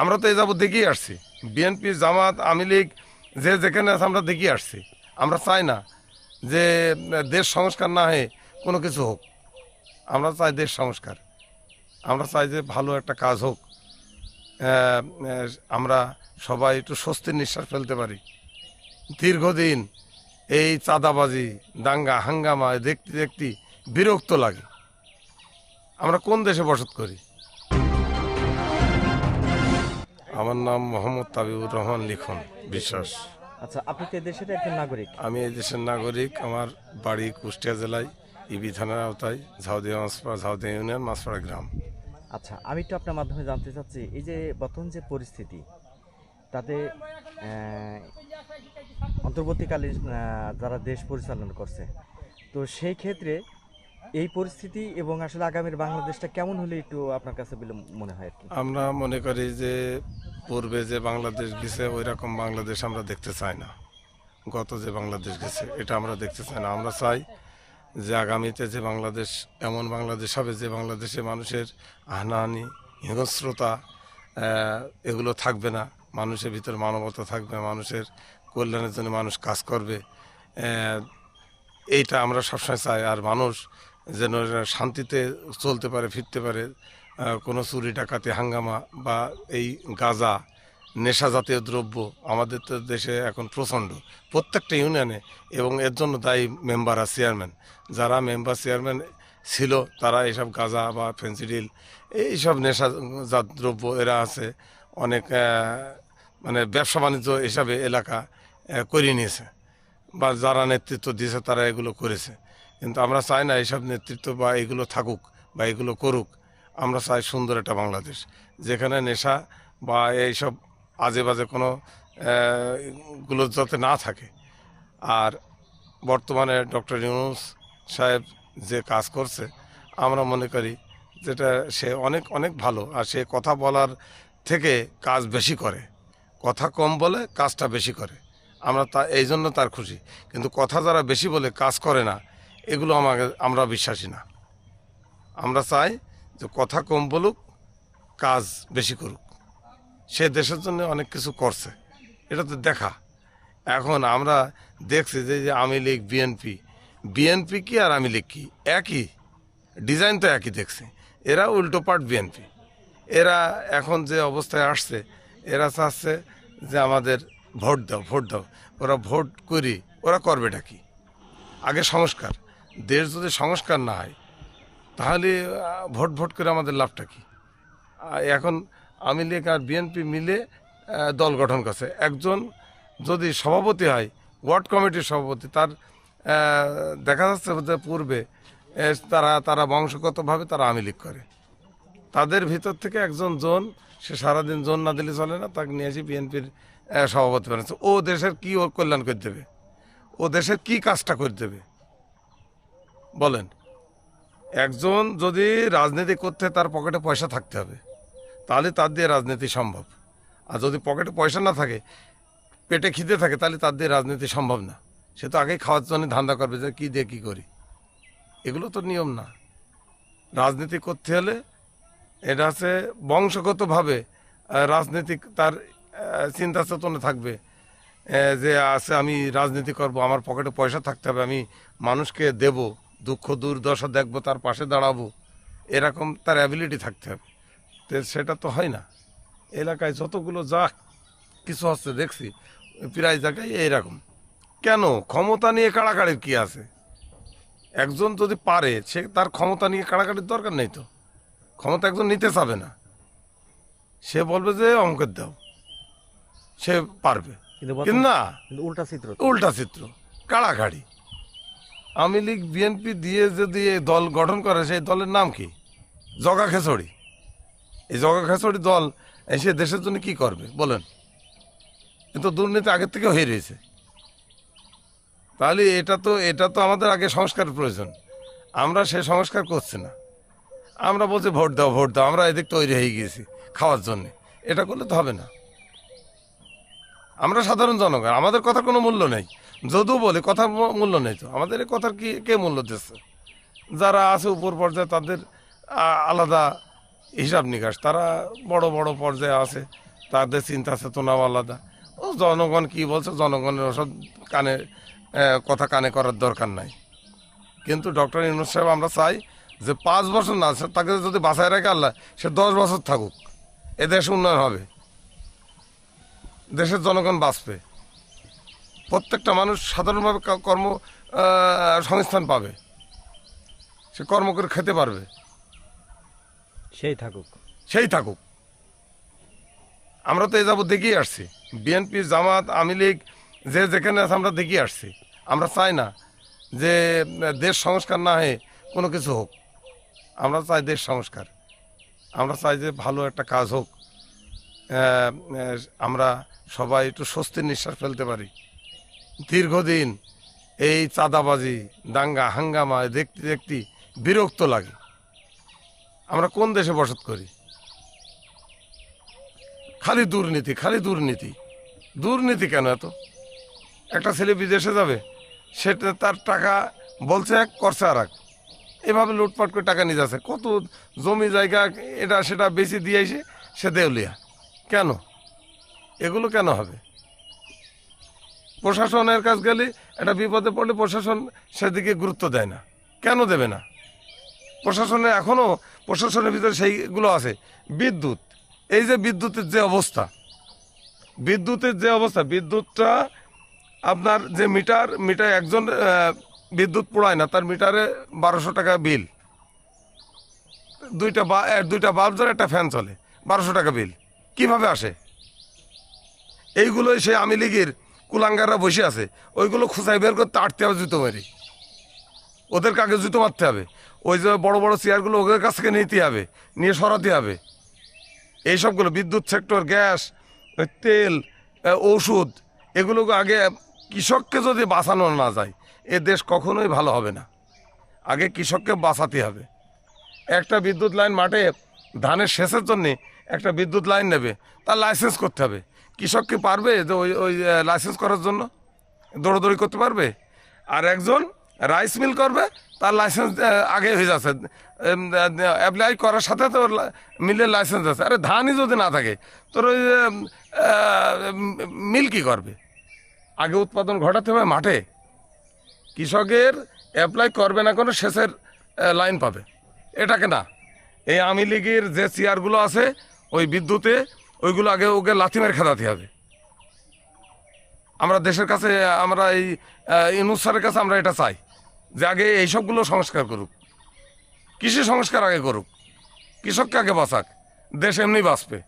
আমরা তো এই যাব দেখিয়ে আসছি। বিএনপি, জামাত, আওয়ামী লীগ, যে যেখানে আছে আমরা দেখিয়ে আসছি। আমরা চাই না যে, দেশ সংস্কার না হয়ে কোনো কিছু হোক। আমরা চাই দেশ সংস্কার। আমরা চাই যে ভালো একটা কাজ হোক। আমরা সবাই একটু স্বস্তির নিঃশ্বাস ফেলতে পারি। দীর্ঘদিন এই চাঁদাবাজি, দাঙ্গা, হাঙ্গামা দেখতে দেখতে বিরক্ত লাগে। আমরা কোন দেশে বসত করি? আমার নাম মোহাম্মদ তাবিউর রহমান লিখন বিশ্বাস। আচ্ছা আপনি তো এই দেশের একজন নাগরিক? আমি এই দেশের নাগরিক। আমার বাড়ি কুষ্টিয়া জেলায় ইবি থানার আওতায় ঝাউদিয়া মাছপাড়া ঝাউদিয়া ইউনিয়ন মাছপাড়া গ্রাম। আচ্ছা আমি একটু আপনার মাধ্যমে জানতে চাচ্ছি এই যে বর্তমান যে পরিস্থিতি তাতে আহ, অন্তর্বর্তীকালীন আহ, যারা দেশ পরিচালনা করছে তো সেই ক্ষেত্রে এই পরিস্থিতি এবং আসলে আগামীর বাংলাদেশটা কেমন হলে একটু আপনার কাছে বলে মনে হয় আর কি? আমরা মনে করি যে পূর্বে যে বাংলাদেশ গেছে ওই রকম বাংলাদেশ আমরা দেখতে চাই না। গত যে বাংলাদেশ গেছে, এটা আমরা দেখতে চাই না। আমরা চাই যে আগামীতে যে বাংলাদেশ, এমন বাংলাদেশ হবে যে বাংলাদেশে মানুষের হানাহানি, হিংস্রতা এগুলো থাকবে না। মানুষের ভিতর মানবতা থাকবে, মানুষের কল্যাণের জন্য মানুষ কাজ করবে। এইটা আমরা সবসময় চাই। আর মানুষ যেন শান্তিতে চলতে পারে, ফিরতে পারে কোনো চুরি ডাকাতি, হাঙ্গামা বা এই গাঁজা নেশা জাতীয় দ্রব্য আমাদের তো দেশে এখন প্রচণ্ড। প্রত্যেকটা ইউনিয়নে এবং এর জন্য দায়ী মেম্বার আর চেয়ারম্যান যারা মেম্বার চেয়ারম্যান ছিল, তারা এইসব গাঁজা বা ফেন্সিডিল, এইসব নেশাজাত দ্রব্য এরা আছে, অনেক মানে ব্যবসা বাণিজ্য হিসাবে এলাকা করিয়ে নিয়েছে। বা যারা নেতৃত্ব দিয়েছে, তারা এগুলো করেছে। কিন্তু আমরা চাই না এইসব নেতৃত্ব বা এগুলো থাকুক বা এগুলো করুক। আমরা চাই সুন্দর একটা বাংলাদেশ, যেখানে নেশা বা এইসব আজে বাজে কোনো গুলো যাতে না থাকে। আর বর্তমানে ডক্টর ইউনুস সাহেব যে কাজ করছে, আমরা মনে করি যেটা সে অনেক অনেক ভালো। আর সে কথা বলার থেকে কাজ বেশি করে। কথা কম বলে কাজটা বেশি করে। আমরা তা, এই জন্য তার খুশি। কিন্তু কথা যারা বেশি বলে কাজ করে না, এগুলো আমাকে, আমরা বিশ্বাসী না। আমরা চাই যে কথা কম বলুক, কাজ বেশি করুক। সে দেশের জন্য অনেক কিছু করছে। এটা তো দেখা। এখন আমরা দেখছি যে যে আওয়ামী লীগ, বিএনপি। বিএনপি কি আর আমি লীগ কি? একই। ডিজাইন তো একই দেখছি। এরা উল্টো পাট বিএনপি। এরা এখন যে অবস্থায় আসছে, এরা চাচ্ছে যে আমাদের ভোট দাও ভোট দাও। ওরা ভোট করি, ওরা করবেটা কি? আগে সংস্কার। দেশ যদি সংস্কার না হয় তাহলে ভোট ভোট করে আমাদের লাভটা কি? এখন আমি লীগ আর বিএনপি মিলে দল গঠন করছে। একজন যদি সভাপতি হয়, ওয়ার্ড কমিটির সভাপতি, তার দেখা যাচ্ছে যে পূর্বে তারা তারা বংশগতভাবে তারা আমি লীগ করে। তাদের ভিতর থেকে একজন জোন, সে সারাদিন জোন না দিলে চলে না, তাকে নিয়ে এসে বিএনপির সভাপতি বানাচ্ছে। ও দেশের কি ওর কল্যাণ করে দেবে? ও দেশের কি কাজটা করে দেবে? বলেন। একজন যদি রাজনীতি করতে তার পকেটে পয়সা থাকতে হবে, তাহলে তার দিয়ে রাজনীতি সম্ভব। আর যদি পকেটে পয়সা না থাকে, পেটে খিদে থাকে, তাহলে তার দিয়ে রাজনীতি সম্ভব না। সে তো আগেই খাওয়ার জন্য ধান্দা করবে যে কী দিয়ে কী করি। এগুলো তো নিয়ম না। রাজনীতি করতে হলে এটা হচ্ছে বংশগতভাবে রাজনীতিক তার চিন্তা চেতনা থাকবে যে আছে আমি রাজনীতি করব, আমার পকেটে পয়সা থাকতে হবে, আমি মানুষকে দেব। দুঃখ দুর্দশা দেখব তার পাশে দাঁড়াবো এরকম তার অ্যাবিলিটি থাকতে হবে। তো সেটা তো হয় না। এলাকায় যতগুলো যা কিছু হচ্ছে দেখছি প্রায় জায়গায় এইরকম। কেন? ক্ষমতা নিয়ে কাড়াকাড়ির কি আছে? একজন যদি পারে সে তার ক্ষমতা নিয়ে কাড়াকাড়ির দরকার নেই তো। ক্ষমতা একজন নিতে চাবে না। সে বলবে যে অঙ্কের দাও। সে পারবে। কিন্তু না। উল্টা চিত্র উল্টা চিত্র। কাড়াকাড়ি। আওয়ামী লীগ বিএনপি দিয়ে যদি এই দল গঠন করে, সেই দলের নাম কি? জগা খেচড়ি। এই জগা খেচড়ি দল এসে দেশের জন্য কি করবে? বলেন। এ তো দুর্নীতি আগের থেকে হয়ে রয়েছে। তাহলে এটা তো এটা তো আমাদের আগে সংস্কার প্রয়োজন। আমরা সে সংস্কার করছি না। আমরা বলছি, ভোট দাও ভোট দাও, আমরা এদিক তৈরি হয়ে গিয়েছি খাওয়ার জন্য। এটা করলে তো হবে না। আমরা সাধারণ জনগণ, আমাদের কথার কোনো মূল্য নেই। যদিও বলে, কথার মূল্য নেই তো। আমাদের এই কথার কি কে মূল্য দিচ্ছে? যারা আছে উপর পর্যায়ে, তাদের আলাদা হিসাব নিকাশ। তারা বড় বড় পর্যায়ে আছে, তাদের চিন্তা চেতনাও আলাদা। ও জনগণ কি বলছে, জনগণের ওসব কানে কথা কানে করার দরকার নাই। কিন্তু ডক্টর ইউনুস সাহেব, আমরা চাই যে পাঁচ বছর না তাকে যদি বাঁচায় রাখে আল্লাহ, সে দশ বছর থাকুক। এ দেশ উন্নয়ন হবে। দেশের জনগণ বাঁচবে। প্রত্যেকটা মানুষ সাধারণভাবে কর্ম সংস্থান পাবে। সে কর্ম করে খেতে পারবে। সেই থাকুক। সেই থাকুক। আমরা তো এ যাব দেখিয়ে আসছি। বিএনপি জামাত আওয়ামী লীগ যে যেখানে আছে আমরা দেখিয়ে আসছি। আমরা চাই না যে দেশ সংস্কার না হয়ে কোনো কিছু হোক। আমরা চাই দেশ সংস্কার। আমরা চাই যে ভালো একটা কাজ হোক। আমরা সবাই একটু স্বস্তির নিঃশ্বাস ফেলতে পারি। দীর্ঘদিন এই চাঁদাবাজি, দাঙ্গা, হাঙ্গামা দেখতে দেখতে বিরক্ত লাগে। আমরা কোন দেশে বসত করি? খালি দুর্নীতি খালি দুর্নীতি। দুর্নীতি কেন এত? একটা ছেলে বিদেশে যাবে সেটা তার টাকা বলছে এক করছে আর এক এভাবে লুটপাট করে টাকা নিয়ে যাচ্ছে। কত জমি জায়গা এটা সেটা বেশি দিয়ে এসে সে দেউলিয়া। কেন? এগুলো কেন হবে? প্রশাসনের কাছ গেলে, একটা বিপদে পড়লে প্রশাসন সেদিকে গুরুত্ব দেয় না। কেন দেবে না? প্রশাসনের এখনও প্রশাসনের ভিতরে সেইগুলো আছে। বিদ্যুৎ। এই যে বিদ্যুতের যে অবস্থা, বিদ্যুতের যে অবস্থা, বিদ্যুৎটা আপনার যে মিটার মিটার একজন বিদ্যুৎ পোড়ায় না, তার মিটারে বারোশো টাকা বিল। দুইটা বা দুইটা বাল্ব ধরে একটা ফ্যান চলে, বারোশো টাকা বিল। কীভাবে আসে? এইগুলোই সেই আমি লীগের কুলাঙ্গাররা বসে আছে ওইগুলো খুঁচাই বের করতে আটতে হবে জুতো মেরে। ওদেরকে আগে জুতো মারতে হবে? ওই যে বড় বড় চেয়ারগুলো ওদের কাছ থেকে নিতে হবে নিয়ে সরাতে হবে। এইসবগুলো বিদ্যুৎ সেক্টর গ্যাস তেল আহ, ওষুধ এগুলো আগে কৃষককে যদি বাঁচানো না যায় এ দেশ কখনোই ভালো হবে না। আগে কৃষককে বাঁচাতে হবে। একটা বিদ্যুৎ লাইন মাঠে ধানের সেচের জন্যে একটা বিদ্যুৎ লাইন নেবে তার লাইসেন্স করতে হবে। কৃষক কি পারবে যে ওই ওই লাইসেন্স করার জন্য? দৌড়দৌড়ি করতে পারবে? আর একজন রাইস মিল করবে, তার লাইসেন্স আগে হয়ে যাচ্ছে। অ্যাপ্লাই করার সাথে তো মিলের লাইসেন্স আছে। আরে ধানই যদি না থাকে, তোর ওই মিল কি করবে? আগে উৎপাদন ঘটাতে হবে মাঠে। কৃষকের অ্যাপ্লাই করবে না কোনো, শেষের লাইন পাবে। এটাকে না, এই আওয়ামী লীগের যে চেয়ারগুলো আছে, ওই বিদ্যুতে ওইগুলো আগে ওকে লাথি মেরে খেদাতে হবে। আমরা দেশের কাছে, আমরা এই ইনুসারের কাছে আমরা এটা চাই, যে আগে এইসবগুলো সংস্কার করুক। কৃষি সংস্কার আগে করুক। কৃষককে আগে বাঁচাক। দেশ এমনি বাঁচবে।